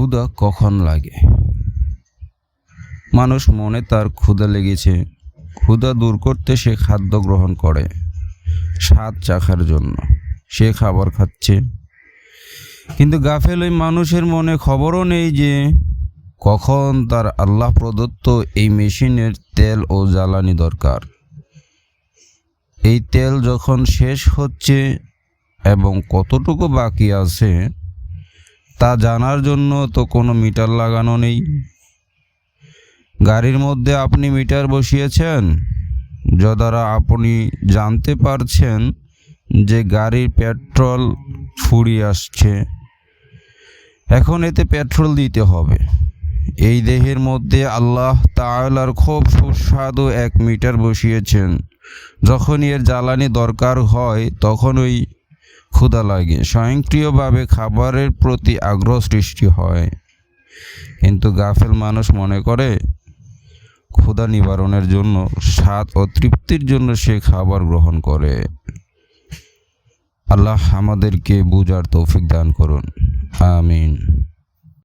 ক্ষুধা কখন লাগে? মানুষ মনে তার ক্ষুধা লেগেছে। ক্ষুধা দূর করতে সে খাদ্য গ্রহণ করে স্বাদ চাখার জন্য। সে খাবার খাচ্ছে। কিন্তু গাফেল ওই মানুষের মনে খবরও নেই যে কখন তার আল্লাহ প্রদত্ত এই মেশিনের তেল ও জ্বালানি দরকার। এই তেল যখন শেষ হচ্ছে এবং কতটুকু বাকি আছে তা জানার জন্য তো কোনো মিটার লাগানো নেই। গাড়ির মধ্যে আপনি মিটার বসিয়েছেন? যা দ্বারা আপনি জানতে পারছেন যে গাড়ির পেট্রোল ফুরিয়ে আসছে। এখন এতে পেট্রোল দিতে হবে। এই দেহের মধ্যে আল্লাহ তাআলার খুব সুস্বাদু এক মিটার বসিয়েছেন। যখন এর জ্বালানি দরকার হয়, তখন ওই ক্ষুধা লাগে স্বয়ংক্রিয়ভাবে খাবারের প্রতি আগ্রহ সৃষ্টি হয়। কিন্তু গাফেল মানুষ মনে করে, ক্ষুধা নিবারণের জন্য, স্বাদ ও তৃপ্তির জন্য সে খাবার গ্রহণ করে। আল্লাহ আমাদেরকে বুঝার তৌফিক দান করুন। আমিন।